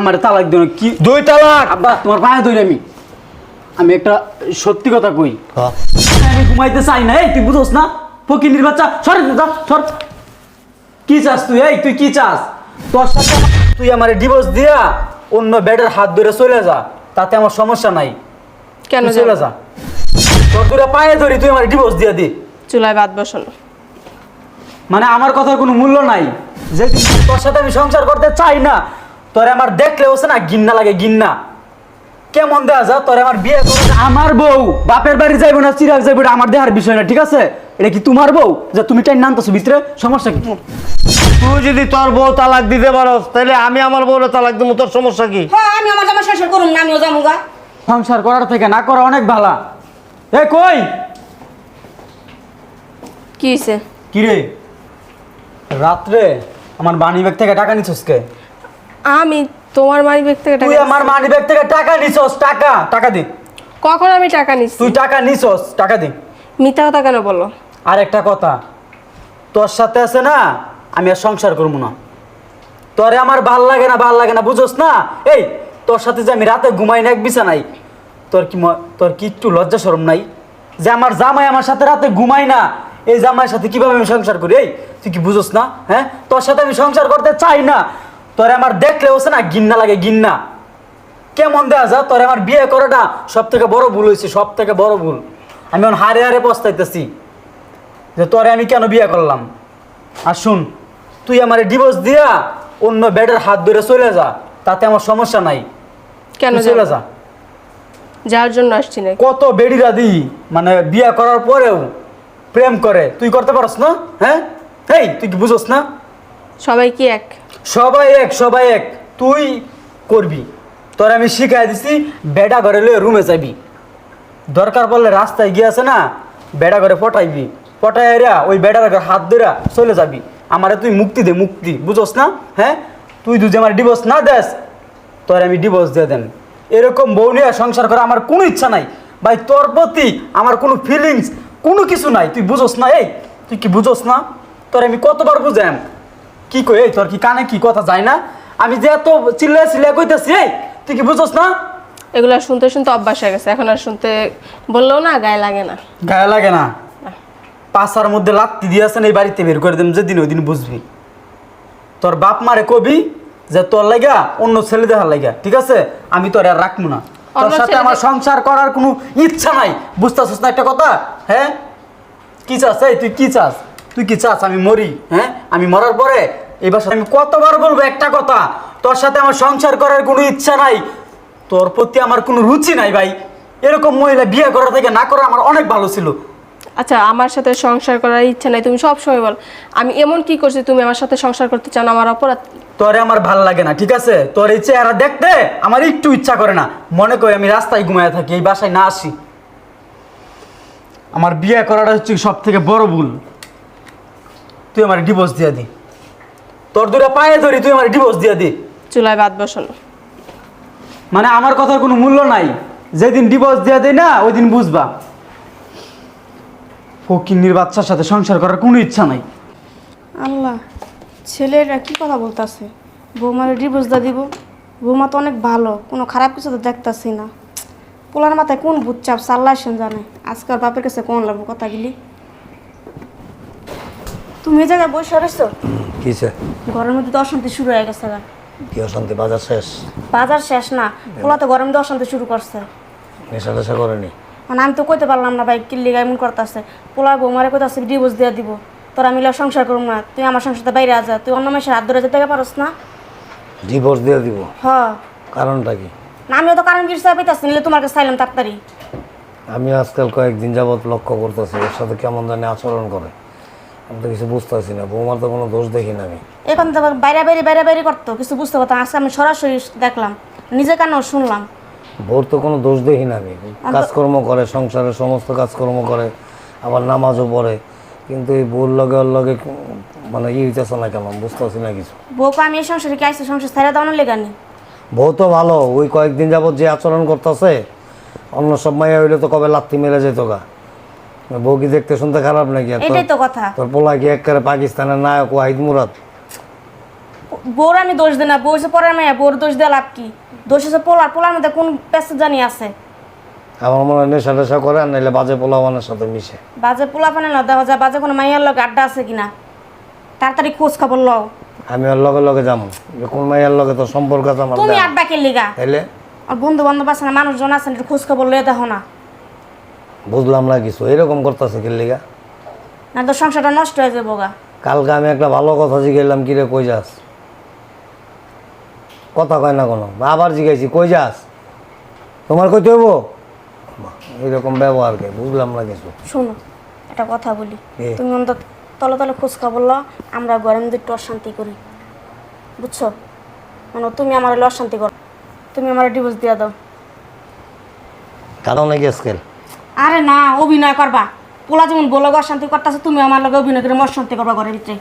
আমার তালাক দিন কি? দুই তালাক! আব্বা তোমার পায়ে ধরে আমি। আমি একটা সত্যি কথা কই। হ্যাঁ। আমি ঘুমাইতে চাই না এই তুই বুঝোস না? ফকিনির বাচ্চা সর যা সর। কি চাস তুই? এই তুই কি চাস? তোর সাথে তুই আমার ডিভোর্স দিয়া অন্য বেডের হাত ধরে চলে যা তাতে আমার সমস্যা নাই। কেন চলে যা। তোর দুটা পায়ে ধরি তুই আমার ডিভোর্স দিয়া দি। চুলায় ভাত বসানো মানে আমার কথার কোনো মূল্য নাই। যে তোর সাথে আমি সংসার করতে চাই না তোরে আমার দেখলে হচ্ছে না গিন্না লাগে গিন্না কেমন দেয়া যা তোরে আমার বিয়ে করে আমার বউ। বাপের বাড়ি যাইবো না চিরাগ যাইবো এটা আমার দেহার বিষয় না ঠিক আছে? এটা কি তোমার বউ? যে তুমি টাইম নামতেছো ভিতরে সমস্যা কি? তুই যদি তোর বউ তালাক দিতে পারস তাহলে আমি আমার বউরে তালাক দিব তোর সমস্যা কি? হ্যাঁ আমি আমার জামা না আমিও যাব গা। সংসার করার থেকে না করা অনেক ভালা। এ কই? কি হয়েছে কি রে রাত্রে আমার বাণী ব্যাগ থেকে টাকা নিছস কে আমি তোমার মানি ব্যাগ থেকে তুই টাকা আমার মানি ব্যাগ থেকে টাকা নিছস টাকা টাকা দে। কখন আমি টাকা নিচ্ছি তুই টাকা নিছস টাকা দে। মিথ্যা কথা কেন বলো? আর একটা কথা তোর সাথে আছে না আমি আর সংসার করব না। তোরে আমার ভালো লাগে না ভালো লাগে না বুঝোস না? এই তোর সাথে যে আমি রাতে ঘুমাই না এক বিছানাই তোর কি তোর কি একটু লজ্জা শরম নাই? যে আমার জামাই আমার সাথে রাতে ঘুমাই না এই জামাইয়ের সাথে কীভাবে আমি সংসার করি? এই তুই কি বুঝোস না? হ্যাঁ? তোর সাথে আমি সংসার করতে চাই না। তোরে আমার দেখলে হচ্ছে না গিন্না লাগে গিন্না কেমন দেয়া যা তোরে আমার বিয়ে করাটা সব থেকে বড় ভুল হয়েছে সব থেকে বড় ভুল। আমি এখন হারে হারে পস্তাইতেছি যে তোরে আমি কেন বিয়ে করলাম? আর শুন তুই আমার ডিভোর্স দিয়া অন্য বেডের হাত ধরে চলে যা তাতে আমার সমস্যা নাই। কেন চলে যা। যার জন্য আসছি না কত বেডিরা দি মানে বিয়ে করার পরেও প্রেম করে। তুই করতে পারস না? হ্যাঁ? এই তুই কি বুঝোস না? সবাই কি এক? সবাই এক সবাই এক। তুই করবি। তোর আমি শিখাই দিছি বেডা ঘরে লয়ে রুমে যাবি। দরকার পড়লে রাস্তায় গিয়ে আছে না বেডা ঘরে পটাইবি। পটাই রা ওই বেডার ঘরে হাত ধরা চলে যাবি। আমারে তুই মুক্তি দে, মুক্তি। বুঝোস না? হ্যাঁ? তুই যদি আমার ডিভোর্স না দেস, তোর আমি ডিভোর্স দিয়ে দেন। এরকম বউ নিয়ে সংসার করা আমার কোনো ইচ্ছা নাই। ভাই, তোর প্রতি আমার কোনো ফিলিংস কোনো কিছু নাই। তুই বুঝোস না? এই, তুই কি বুঝোস না? তোর আমি কতবার বুঝাম কি কই এই তোর কি কানে কি কথা যায় না? আমি যে এত চিল্লা চিল্লা কইতেছি এই তুই কি বুঝোস না? এগুলো শুনতে শুনতে অভ্যাস হয়ে গেছে এখন আর শুনতে বললেও না গায়ে লাগে না। গায়ে লাগে না? পাশার মধ্যে লাত্তি দিয়েছেন এই বাড়িতে বের করে দেন যেদিন ওই দিন বুঝবি। তোর বাপ মারে কবি যে তোর লাগা অন্য ছেলে দেখার লাগা ঠিক আছে? আমি তোর আর রাখব না। তোর সাথে আমার সংসার করার কোনো ইচ্ছা নাই। বুঝতেছিস না একটা কথা? হ্যাঁ? কি চাস? এই তুই কি চাস? তুই কি চাস আমি মরি? হ্যাঁ? আমি মরার পরে এবার আমি কতবার বলব একটা কথা? তোর সাথে আমার সংসার করার কোনো ইচ্ছা নাই। তোর প্রতি আমার কোনো রুচি নাই ভাই। এরকম মহিলা বিয়ে করা থেকে না করা আমার অনেক ভালো ছিল। আচ্ছা আমার সাথে সংসার করার ইচ্ছা নাই তুমি সব সময় বল। আমি এমন কি করছি তুমি আমার সাথে সংসার করতে চাও আমার অপরাধ? তোরে আমার ভালো লাগে না ঠিক আছে? তোর এই চেহারা দেখতে আমার একটু ইচ্ছা করে না। মনে করি আমি রাস্তায় ঘুমায় থাকি এই বাসায় না আসি। আমার বিয়ে করাটা হচ্ছে সব থেকে বড় ভুল। তুই আমার ডিভোর্স দিয়ে দি। তোর দুটা পায়ে ধরি তুই আমার ডিভোর্স দিয়ে দি। চুলায় ভাত বসানো মানে আমার কথার কোনো মূল্য নাই। যেদিন ডিভোর্স দিয়ে দেয় না ওই দিন বুঝবা। ফকিন্নির বাচ্চার সাথে সংসার করার কোনো ইচ্ছা নাই। আল্লাহ ছেলেরা কি কথা বলতেছে? বৌমার ডিভোর্স দা দিব। বৌমা তো অনেক ভালো কোনো খারাপ কিছু তো দেখতাছি না। পোলার মাথায় কোন ভূত চাপ সাল্লা সেন জানে। আজকাল বাপের কাছে কোন লাগবো কথাগুলি তুমি এই জায়গায় বসে রয়েছো? কিসে ঘরের মধ্যে তো অশান্তি শুরু হয়ে গেছে। কি অশান্তি? বাজার শেষ? বাজার শেষ না পোলা তো গরম দিয়ে অশান্তি শুরু করছে। নেশা টেশা করেনি? মানে আমি তো কইতে পারলাম না ভাই কিল্লি এমন করতেছে। পোলা বৌমারে কইতাছে ডিভোর্স দিয়ে দিব। তোরা মিলে সংসার করুম না। তুই আমার সংসারতে বাইরে আজা তুই অন্য মাসের হাত ধরে যেতে পারস না? ডিভোর্স দিয়ে দিব? হ্যাঁ। কারণটা কি? না আমিও তো কারণ কিছু চাইতেছি নিলে তোমার কাছে চাইলাম তাড়াতাড়ি। আমি আজকাল কয়েকদিন যাবৎ লক্ষ্য করতেছি ওর সাথে কেমন জানি আচরণ করে। আমি তো কিছু বুঝতেছি না বৌমার তো কোনো দোষ দেখি না আমি। এখন তো বাইরে বাইরে বাইরে বাইরে করতো কিছু বুঝতে পারতাম আজকে আমি সরাসরি দেখলাম নিজে কেন শুনলাম। বউর তো কোনো দোষ দেখি না আমি কাজকর্ম করে সংসারের সমস্ত কাজকর্ম করে আবার নামাজও পড়ে কিন্তু এই বউর লগে ওর লগে মানে ই হইতেছে না কেমন বুঝতেছি না কিছু। বউকে আমি এই সংসারে কি আইসি সংসার ছাড়া দাও না লেগানি বউ তো ভালো ওই কয়েকদিন যাবত যে আচরণ করতেছে অন্য সব মাইয়া হইলে তো কবে লাত্তি মেরে যেত গা। বউ কি দেখতে শুনতে খারাপ নাকি? এটাই তো কথা। তোর পোলা কি একবারে পাকিস্তানের নায়ক ওয়াহিদ মুরাদ? বউর আমি দোষ দিই না বউ হচ্ছে পরের মেয়ে বউর দোষ দেওয়া লাভ কি? দোষ হচ্ছে পোলার পোলার মধ্যে কোন পেছে জানি আছে? আমার মনে হয় নেশা টেশা করে আর নাহলে বাজে পোলাবানের সাথে মিশে। বাজে পোলা পানে না দেখা যায় বাজে কোনো মাইয়ার লোক আড্ডা আছে কিনা? তাড়াতাড়ি খোঁজ খবর লও। আমি ওর লগে লগে যাব যে কোন মাইয়ার লগে তো সম্পর্ক আছে আমার তুমি। আড্ডা কে লিগা? তাইলে? আর বন্ধু বান্ধব আছে না মানুষজন আছে না, একটু খোঁজ খবর লয়ে দেখো না। বুঝলাম না কিছু এরকম করতেছে কি লিগা? না তো সংসারটা নষ্ট হয়ে যাব গা। কালকে আমি একটা ভালো কথা জিগাইলাম কিরে কই যাস? কথা কয় না কোনো আবার জিগাইছি কই যাস? তোমার কইতে হইব? এরকম ব্যবহার কে বুঝলাম না কিছু। শোনো একটা কথা বলি। তুমি অন্তত তলে তলে খোঁজ খবর লও আমরা মধ্যে একটু অশান্তি করি। বুঝছ? মানে তুমি আমার অশান্তি করো। তুমি আমার ডিভোর্স দিয়ে দাও। কারণ নাকি স্কেল আরে না অভিনয় করবা। পোলা যেমন বলো অশান্তি করতেছে তুমি আমার লগে অভিনয় করে অশান্তি করবা ঘরের ভিতরে।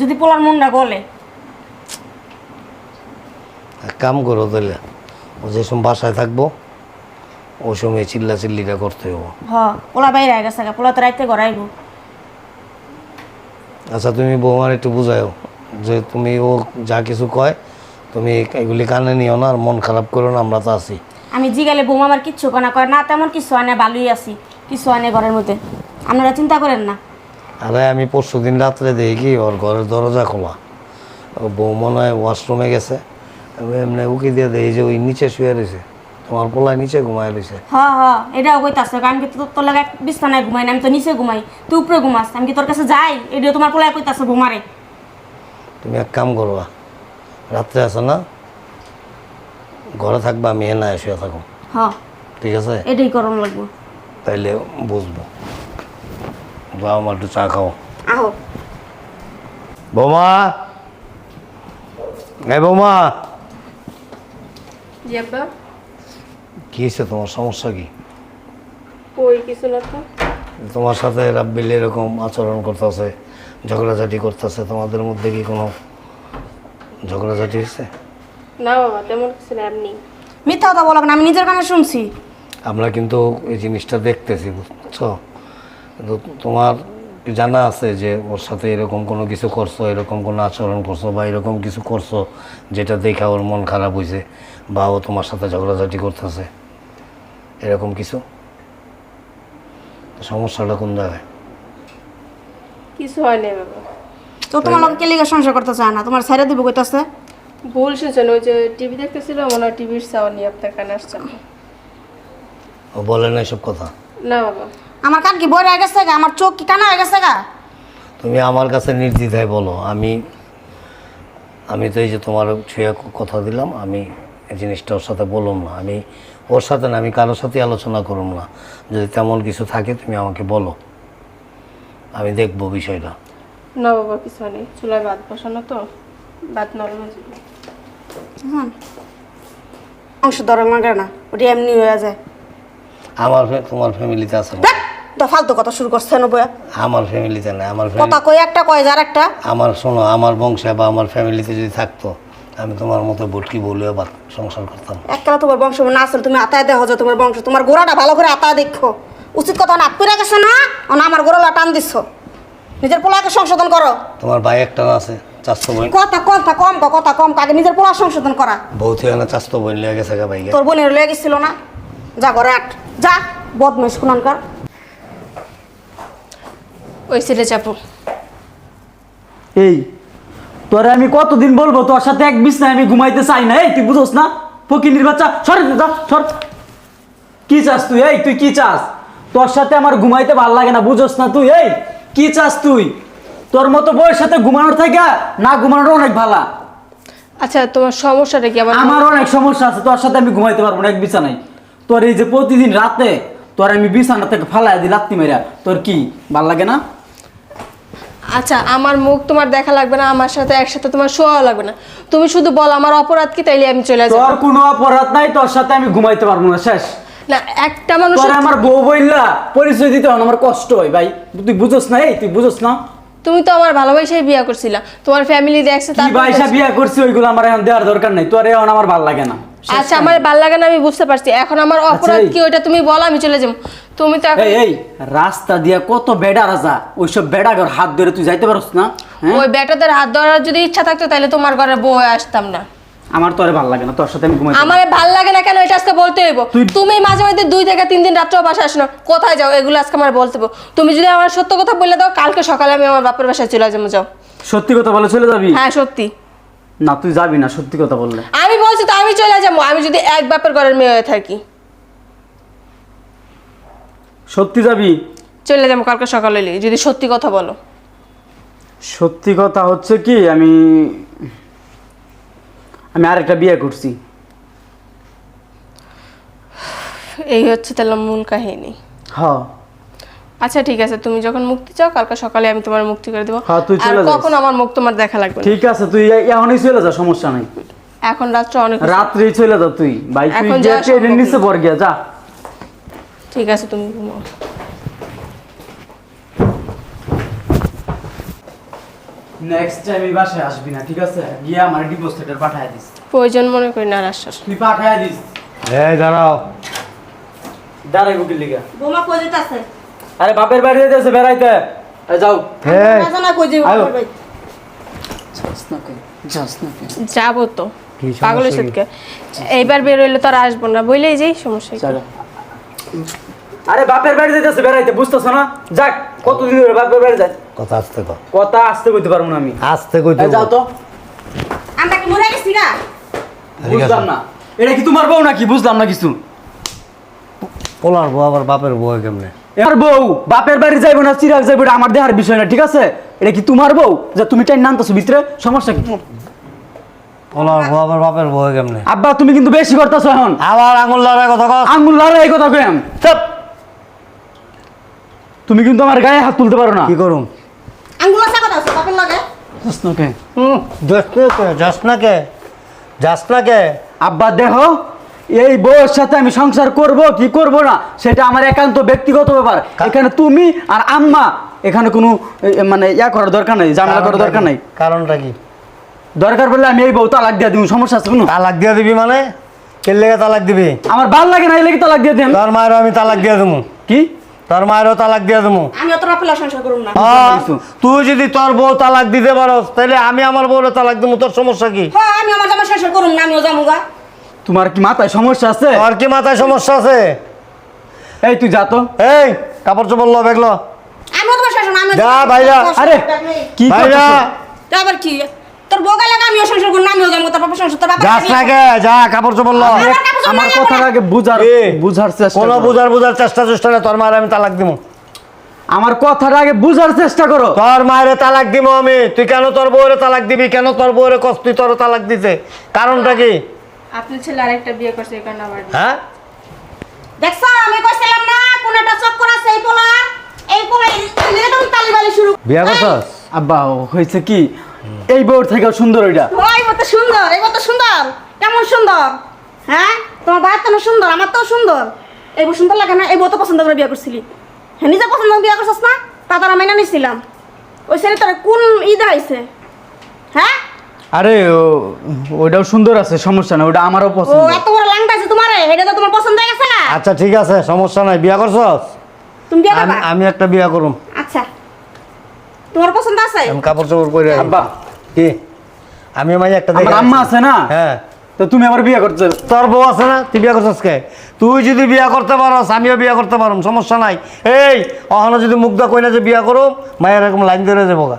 যদি পোলার মনটা গলে এক কাম করো তাহলে ও যে সময় বাসায় থাকব ওই সময় চিল্লা চিল্লিটা করতে হব। হ পোলা বাইরে গেছে গা, পোলা তো রাইতে ঘরে আইবো। আচ্ছা তুমি বৌমার একটু বুঝাও যে তুমি ও যা কিছু কয় তুমি এগুলি কানে নিও না আর মন খারাপ করো না আমরা তো আছি। আমি জিগালে বৌমা আমার কিচ্ছু কানা করে না তেমন কিছু আনে ভালোই আছি কিছু আনে ঘরের মধ্যে। আপনারা চিন্তা করেন না। আরে আমি পরশু দিন রাত্রে দেখি ওর ঘরের দরজা খোলা। ও বউ মনে হয় ওয়াশরুমে গেছে। আমি এমনি উকি দিয়ে দেখি যে ওই নিচে শুয়ে রয়েছে। তোমার পোলায় নিচে ঘুমায় রয়েছে। হ হ এটাও কইতাছে আমি কি তোর লাগে বিছানায় ঘুমাই না আমি তো নিচে ঘুমাই তুই উপরে ঘুমাস আমি কি তোর কাছে যাই? এটাও তোমার পোলায় কইতাছে ঘুমারে তুমি এক কাম করবা রাত্রে আছে না ঘরে থাকবা আমি এনা শুয়ে থাকো। হ ঠিক আছে? এটাই করণ লাগবো। তাইলে বুঝব। যাও আমার একটু চা খাও। আহো। বৌমা! এই বৌমা! জি আব্বা। কি হয়েছে তোমার? সমস্যা কি? কই কিছু না তো। তোমার সাথে রাব্বিল এরকম আচরণ করতেছে ঝগড়াঝাটি করতেছে তোমাদের মধ্যে কি কোনো ঝগড়াঝাটি হয়েছে না বাবা তেমন কিছু না এমনি মিথ্যা কথা বলো না আমি নিজের কানে শুনছি। আমরা কিন্তু এই জিনিসটা দেখতেছি বুঝছ? কিন্তু তোমার জানা আছে যে ওর সাথে এরকম কোনো কিছু করছ এরকম কোনো আচরণ করছ বা এরকম কিছু করছ যেটা দেখা ওর মন খারাপ হয়েছে বা ও তোমার সাথে ঝগড়াঝাটি করতেছে। এরকম কিছু? সমস্যাটা কোন জায়গায়? কিছু হয় না বাবা। তো তোমার লোক কে লিগে সংসার করতে চায় না? তোমার ছেড়ে দিব কইতাছে? ভুল শুনছেন ওই যে টিভি দেখতেছিল মনে হয় টিভির সাউন্ড নিয়ে আপনার কানে আসছে। ও বলে না এসব কথা? না বাবা। আমার কান কি বড় হয়ে গেছে গা? আমার চোখ কি কানা হয়ে গেছে গা? তুমি আমার কাছে নির্দ্বিধায় বলো আমি আমি তো এই যে তোমার ছুঁয়ে কথা দিলাম আমি এই জিনিসটা ওর সাথে বললাম না। আমি ওর সাথে না আমি কারোর সাথে আলোচনা করুম না। যদি তেমন কিছু থাকে তুমি আমাকে বলো। আমি দেখব বিষয়টা। না বাবা কিছু নেই চুলায় ভাত বসানো তো ভাত নরম হয়ে যাবে। অংশ ধরে লাগে না ওটি এমনি হয়ে যায়। আমার তোমার ফ্যামিলিতে আছে না তো ফালতু কথা শুরু করছে না বয়া। আমার ফ্যামিলিতে না আমার কথা কই একটা কয় যার একটা। আমার শোনো আমার বংশে বা আমার ফ্যামিলিতে যদি থাকতো আমি তোমার মতো বুটকি সংসার করতাম। একলা তোমার বংশ না আসলে তুমি আতায় দেখো যে তোমার বংশ। তোমার গোড়াটা ভালো করে আতায় দেখো। উচিত কথা না গেছে না আমার গোড়ালা টান নিজের পোলাকে সংশোধন করো। তোমার ভাই একটা আছে? চাস্তো বোন কথা কথা কম কও, কথা কম কও, আগে নিজের পোলা সংশোধন করা। বউ থেকে না চাস্তো বোন লেগে গেছে গা ভাইকে তোর বোনের লেগে গেছিল না? যা ঘরে আট যা বদমাইশ কুনানকার ওই সিটে চাপো। এই তোরে আমি কতদিন বলব তোর সাথে এক বিছনায় আমি ঘুমাইতে চাই না? এই তুই বুঝোস না? ফকিনির বাচ্চা সর যা সর। কি চাস তুই? এই তুই কি চাস? তোর সাথে আমার ঘুমাইতে ভালো লাগে না বুঝোস না তুই? এই কি চাস তুই? তোর মতো বউয়ের সাথে ঘুমানোর থেকে না ঘুমানোর অনেক ভালা। আচ্ছা তোমার সমস্যাটা কি? আমার অনেক সমস্যা আছে তোর সাথে আমি ঘুমাইতে পারব না এক বিছানায়। তোর এই যে প্রতিদিন রাতে তোর আমি বিছানা থেকে ফালাই দিই লাত্তি মেরা তোর কি ভালো লাগে না? আচ্ছা আমার মুখ তোমার দেখা লাগবে না আমার সাথে একসাথে তোমার শোয়া লাগবে না। তুমি শুধু বল আমার অপরাধ কি তাইলে আমি চলে যাব। তোর কোনো অপরাধ নাই তোর সাথে আমি ঘুমাইতে পারব না শেষ। না একটা মানুষ তোর আমার বউ বইলা পরিচয় দিতে হন আমার কষ্ট হয় ভাই। তুই বুঝোস না এই তুই বুঝোস না। তুমি তো আমার ভালোবাসায় বিয়ে করছিলা। তোমার ফ্যামিলি দেখছে কি ভাইসা বিয়ে করছি ওইগুলো আমার এখন দেওয়ার দরকার নাই। তোর এখন আমার ভালো লাগে না। আচ্ছা আমার ভালো লাগে না আমি বুঝতে পারছি। এখন আমার অপরাধ কি ওইটা তুমি বলো আমি চলে যাব। তুমি তো এই এই রাস্তা দিয়া কত বেড়া রাজা ওইসব বেড়া ঘর হাত ধরে তুই যাইতে পারছ না হ্যাঁ? ওই বেটাদের হাত ধরার যদি ইচ্ছা থাকতো তাহলে তোমার ঘরে বউ আসতাম না। আমার তো আর ভালো লাগে না তোর সাথে আমি ঘুমাই আমার ভালো লাগে না কেন? এটা আজকে বলতে হইব। তুমি মাঝে মাঝে দুই থেকে তিন দিন রাত্রেও বাসা আসো না। কোথায় যাও? এগুলো আজকে আমার বলতে হইব। তুমি যদি আমার সত্য কথা বলে দাও কালকে সকালে আমি আমার বাপের বাসায় চলে যাব যাও। সত্যি কথা বলে চলে যাবি? হ্যাঁ সত্যি। না তুই যাবি না সত্যি কথা বললে। আমি বলছি তো আমি চলে যাব। আমি যদি এক বাপের ঘরের মেয়ে হয়ে থাকি। সত্যি যাবি? চলে যাব কালকে সকালে যদি সত্যি কথা বলো। সত্যি কথা হচ্ছে কি আমি আমি আরেকটা বিয়ে করছি। এই হচ্ছে তাহলে মূল কাহিনী। হ আচ্ছা ঠিক আছে তুমি যখন মুক্তি চাও কালকে সকালে আমি তোমার মুক্তি করে দেবো। হ্যাঁ, তুই চলে যাস। কখন আমার মুখ তোমার দেখা লাগবে? না ঠিক আছে তুই এখনই চলে যা সমস্যা নাই। এখন রাত্রে অনেক রাত্রেই চলে যা তুই। ভাই তুই এখন যে যাওয়া ট্রেনের নিচে। পর গিয়া যা। ঠিক আছে তুমি ঘুমাও। নেক্সট টাইম এই বাসায় আসবি না ঠিক আছে? গিয়ে আমার ডিভোর্স লেটার পাঠায় দিস। প্রয়োজন মনে করি না আর আসার তুই পাঠায় দিস। এই দাঁড়াও। দাঁড়াই লিগা। বৌমা কই যেতেছে? আরে বাপের বাড়ি যেতেছে বেড়াইতে। যাও। এই। না জানা কই যাব তো? সুদকে এইবার বেরোইলে তো আর আসব না। বইলেই যাই সমস্যা। আরে বাপের বাড়ি যেতেছে বেড়াইতে বুঝতেছো না? যাক কতদিন ধরে বাপের বাড়ি যায়। কথা আসতে কর কথা আসতে কইতে পারব না আমি। আসতে কইতে যাও তো আমরা কি মরে গেছি গা? বুঝলাম না। এটা কি তোমার বউ নাকি? বুঝলাম না কিছু। পোলার বউ আবার বাপের বউ কেমনে? এর বউ বাপের বাড়ি যাইবো না চিরাগ যাইবো এটা আমার দেহার বিষয় না ঠিক আছে? এটা কি তোমার বউ? যে তুমি টাইম নামতেছো ভিতরে সমস্যা কি? পোলার বউ আবার বাপের বউ কেমনে? আব্বা তুমি কিন্তু বেশি করতেছো এখন। আবার আঙুল লড়াই কথা কস আঙ্গুল লড়াই এই কথা কইম চুপ। তুমি কিন্তু আমার গায়ে হাত তুলতে পারো না। কি করুম? আঙ্গুল আছে কথা আছে বাপের লাগে? ওকে হুম, যাস না কে? যাস না কে? যাস না কে? আব্বা দেখো এই বউয়ের সাথে আমি সংসার করব কি করব না সেটা আমার একান্ত ব্যক্তিগত ব্যাপার। এখানে তুমি আর আম্মা এখানে কোনো মানে ইয়া করার দরকার নাই ঝামেলা করার দরকার নাই। কারণটা কি? দরকার পড়লে আমি এই বউ তালাক দিয়ে দিব সমস্যা আছে কোনো? তালাক দিয়ে দিবি মানে? কে লেগে তালাক দিবি? আমার ভালো লাগে না এই লেগে তালাক দিয়ে দিন। তোর মায়েরও আমি তালাক দিয়ে দেবো। কি? তোর মায়েরও তালাক দিয়ে দেবো। আমি অত রাফেলা সংসার করুম না। হ্যাঁ, তুই যদি তোর বউ তালাক দিতে পারস তাহলে আমি আমার বউরে তালাক দেবো তোর সমস্যা কি? হ্যাঁ আমি আমার জামা সংসার করুম না আমিও যাব গা। তোমার কি মাথায় সমস্যা আছে? তোর কি মাথায় সমস্যা আছে? এই তুই যা তো। এই কাপড় চোপড় লো বেগলো আমিও তোমার সংসার না আমিও যা। ভাইরা। আরে কি ভাইরা? আবার কি? তোর গেলে আমিও সংসার করুম না আমিও যাব তোর সংসার তোর বাপের যাস না কে যা কাপড় চোপড় লো আমার কথার আগে বুঝার বুঝার চেষ্টা কোনো করো। বুঝার বুঝার চেষ্টা চেষ্টা নেই তোর মায়ের আমি তালাক দিব আমার কথাটা আগে বুঝার চেষ্টা করো তোর মায়ের তালাক দিব আমি তুই কেন তোর বউরে তালাক দিবি কেন তোর বউরে কষ্ট তুই তোর তালাক দিতে কারণটা কি আপনার ছেলে আরেকটা বিয়ে করছে এই কারণে আবার হ্যাঁ দেখছ আমি কইছিলাম না কোন একটা চক্কর আছে এই পোলা এই পোলা একদম তালি বালি শুরু বিয়া করছস আব্বা হয়েছে কি এই বউর থেকে সুন্দর ওইটা। ওই মতো সুন্দর এই মতো সুন্দর। কেমন সুন্দর? হ্যাঁ? তোমার ভাইয়ের তো সুন্দর আমার তো সুন্দর। এই বউ সুন্দর লাগে না? এই বউ তো পছন্দ করে বিয়ে করছিলি। হ্যাঁ নিজে পছন্দ করে বিয়ে করছিস না? তা তারা মাইনা নিছিলাম। ওই ছেলে তোর কোন ঈদ আইছে? হ্যাঁ? আরে ও- ওইটাও সুন্দর আছে সমস্যা না ওটা আমারও পছন্দ। ও এত বড় ল্যাংটা আছে তোমার এটা তো তোমার পছন্দ হয়ে গেছে না? আচ্ছা ঠিক আছে সমস্যা নাই বিয়া করছস? তুমি বিয়ে করবা? আমি একটা বিয়া করুম। আচ্ছা। তোমার পছন্দ আছে? আমি কাপড় চোপড় পরে। আব্বা। কি? আমি মাই একটা আমার আম্মা আছে না? হ্যাঁ। তো তুমি আবার বিয়ে করতে তোর বউ আছে না? তুই বিয়া করছিস কে? তুই যদি বিয়া করতে পারস আমিও বিয়া করতে পারম সমস্যা নাই। এই অহনো যদি মুগ্ধা কই না যে বিয়া করো মায়ের এরকম লাইন ধরে যাব গা।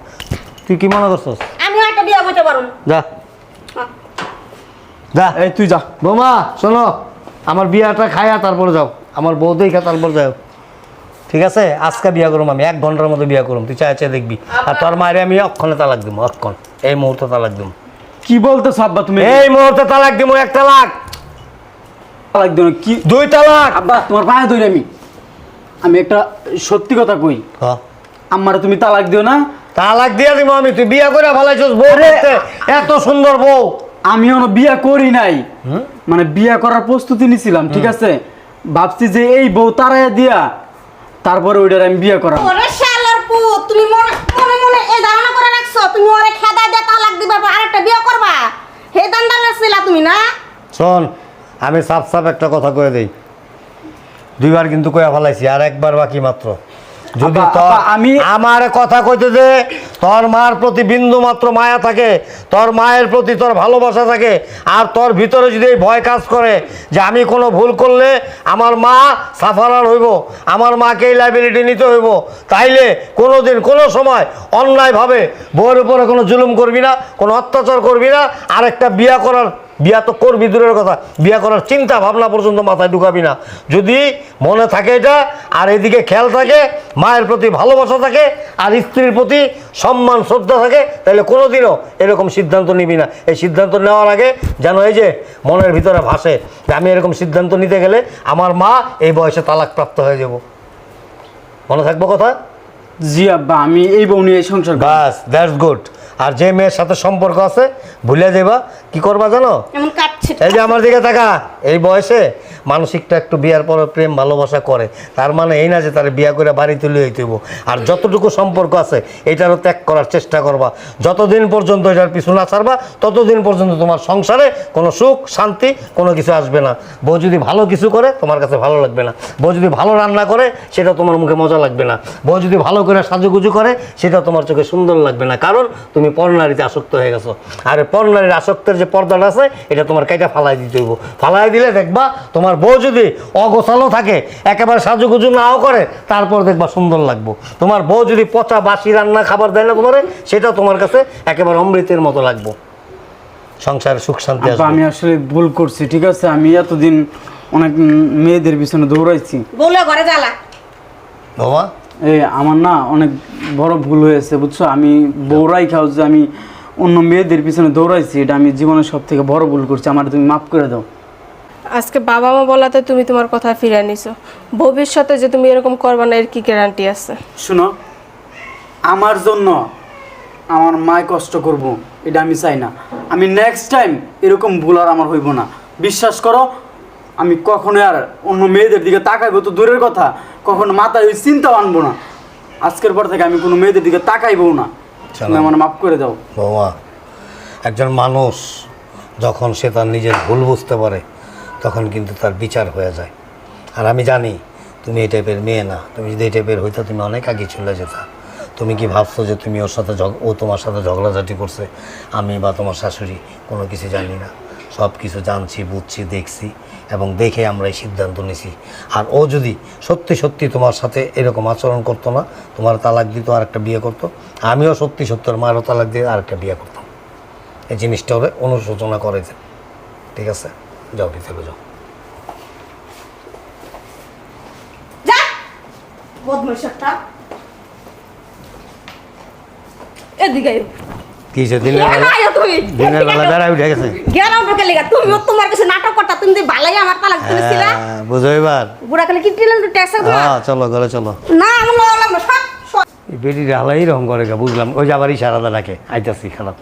তুই কি মনে করছস? আমিও একটা বিয়ে করতে পারো যা। যা। এই তুই যা। বৌমা শোনো আমার বিয়াটা খায়া তারপরে যাও। আমার বউ দেখা তারপর যাও। ঠিক আছে? আজকে বিয়া করুম আমি এক ঘণ্টার মধ্যে বিয়া করুম। তুই চাই চাই দেখবি। আর তোর মায়ের আমি অক্ষণে তালাক দিব অক্ষণ। এই মুহূর্তে তালাক দিব কি বলতো আব্বা তুমি? এই মুহূর্তে তালাক দিব এক তালাক। তালাক দিও না। কি? দুই তালাক। আব্বা তোমার পায়ে ধরে আমি। আমি একটা সত্যি কথা কই। আম্মারে তুমি তালাক দিও না। তালাক দিয়ে দিব আমি তুই বিয়া করে ফেলাইছিস বউ এত সুন্দর বউ। আমি এখনও বিয়া করি নাই। মানে বিয়া করার প্রস্তুতি নিছিলাম ঠিক আছে? ভাবছি যে এই বউ তারাই দিয়া তারপরে ওইটার আমি বিয়ে করাম ওরে শালার পুত তুমি মনে মনে মনে এই ধারণা করে রাখছো? তুমি ওরে খেদা দিয়ে তালাক দিবা বা আরেকটা বিয়ে করবা? হে দান্দার ছিলা তুমি না? শোন আমি সাফ সাফ একটা কথা কয়ে দেই। দুইবার কিন্তু কয়ে ফেলাইছি আর একবার বাকি মাত্র। যদি আমি- আমার কথা কইতে যে তোর মার প্রতি বিন্দু মাত্র মায়া থাকে তোর মায়ের প্রতি তোর ভালোবাসা থাকে আর তোর ভিতরে যদি এই ভয় কাজ করে যে আমি কোনো ভুল করলে আমার মা সাফারার হইব আমার মাকে এই লাইবিলিটি নিতে হইব তাইলে কোনো দিন কোনো সময় অন্যায়ভাবে বউয়ের উপরে কোনো জুলুম করবি না কোনো অত্যাচার করবি না আরেকটা বিয়া করার বিয়া তো করবি দূরের কথা। বিয়া করার চিন্তা ভাবনা পর্যন্ত মাথায় ঢুকাবি না। যদি মনে থাকে এটা আর এদিকে খেয়াল থাকে মায়ের প্রতি ভালোবাসা থাকে আর স্ত্রীর প্রতি সম্মান শ্রদ্ধা থাকে তাহলে কোনোদিনও এরকম সিদ্ধান্ত নিবি না। এই সিদ্ধান্ত নেওয়ার আগে যেন এই যে মনের ভিতরে ভাসে যে আমি এরকম সিদ্ধান্ত নিতে গেলে আমার মা এই বয়সে তালাকপ্রাপ্ত হয়ে যাব। মনে থাকব কথা? জি আব্বা আমি এই বউ নিয়ে সংসার। বাস দ্যাটস গুড আর যে মেয়ের সাথে সম্পর্ক আছে ভুলে যাবা কি করবা জানো? এমন কাটছে এই যে আমার দিকে তাকা এই বয়সে মানসিকটা একটু বিয়ার পরে প্রেম ভালোবাসা করে। তার মানে এই না যে তার বিয়া করে বাড়ি তুলে হইতে হইব। আর যতটুকু সম্পর্ক আছে এটারও ত্যাগ করার চেষ্টা করবা। যতদিন পর্যন্ত এটার পিছু না ছাড়বা ততদিন পর্যন্ত তোমার সংসারে কোনো সুখ শান্তি কোনো কিছু আসবে না। বউ যদি ভালো কিছু করে তোমার কাছে ভালো লাগবে না। বউ যদি ভালো রান্না করে সেটা তোমার মুখে মজা লাগবে না। বউ যদি ভালো করে সাজুগুজু করে সেটা তোমার চোখে সুন্দর লাগবে না। কারণ তুমি পরনারীতে আসক্ত হয়ে গেছো। আর এই পরনারীর আসক্তের যে পর্দাটা আছে এটা তোমার কাইটা ফালাই দিতে হইব। ফালাই দিলে দেখবা তোমার বউ যদি অগোছালো থাকে একেবারে সাজুগুজু নাও করে তারপর দেখবা সুন্দর লাগবো। তোমার বউ যদি পচা বাসি রান্না খাবার দেয় না তোমার সেটা তোমার কাছে একেবারে অমৃতের মতো লাগবো। সংসারে সুখ শান্তি আমি আসলে ভুল করছি ঠিক আছে? আমি এতদিন অনেক মেয়েদের পিছনে দৌড়াইছি। বলে ঘরে জ্বালা। বাবা। এই আমার না অনেক বড় ভুল হয়েছে বুঝছ? আমি বউরাই খাও যে আমি অন্য মেয়েদের পিছনে দৌড়াইছি এটা আমি জীবনের সব থেকে বড় ভুল করছি আমার তুমি মাফ করে দাও। আজকে বাবা মা বলাতে তুমি তোমার কথা ফিরে নিছো। ভবিষ্যতে যে তুমি এরকম করবে না এর কি গ্যারান্টি আছে? শুনো আমার জন্য আমার মায় কষ্ট করব এটা আমি চাই না। আমি নেক্সট টাইম এরকম ভুল আর আমার হইব না। বিশ্বাস করো আমি কখনো আর অন্য মেয়েদের দিকে তাকাইবো তো দূরের কথা কখনো মাথায় ওই চিন্তাও আনব না। আজকের পর থেকে আমি কোনো মেয়েদের দিকে তাকাইবো না। তুমি আমার মাফ করে দাও। বৌমা একজন মানুষ যখন সে তার নিজের ভুল বুঝতে পারে তখন কিন্তু তার বিচার হয়ে যায়। আর আমি জানি তুমি এই টাইপের মেয়ে না। তুমি যদি এই টাইপের হইতো তুমি অনেক আগে চলে যেতা। তুমি কি ভাবছ যে তুমি ওর সাথে ও তোমার সাথে ঝগড়াঝাটি করছে? আমি বা তোমার শাশুড়ি কোনো কিছু জানি না। সব কিছু জানছি বুঝছি দেখছি। এবং দেখে আমরা এই সিদ্ধান্ত নিছি। আর ও যদি সত্যি সত্যি তোমার সাথে এরকম আচরণ করতো না, তোমার তালাক দিত আর একটা বিয়ে করতো, আমিও সত্যি সত্যি ওর মারও তালাক দিয়ে আর একটা বিয়ে করতাম। এই জিনিসটা ওরে অনুশোচনা করে যে, ঠিক আছে? যাও, ভিতরে যাও। বদমাইশ একটা। এদিকে আইও। কি দিনের বেলা দিনের বেলা বেড়াই উঠে গেছে। গেলাম বকে লাগা তুমি তোমার কাছে নাটক করতা তুমি ভালোই আমার তালাক দিয়েছিলা হ্যাঁ, বুঝো এবার। বুড়া কালে কি দিলাম তো ট্যাক্স হ্যাঁ চলো ঘরে চলো। না আমার লাগলাম না সব এই বেটি ঢালাই রং করে বুঝলাম। ওই যাবারই সারাদা রাখে আইতাছি খারাপ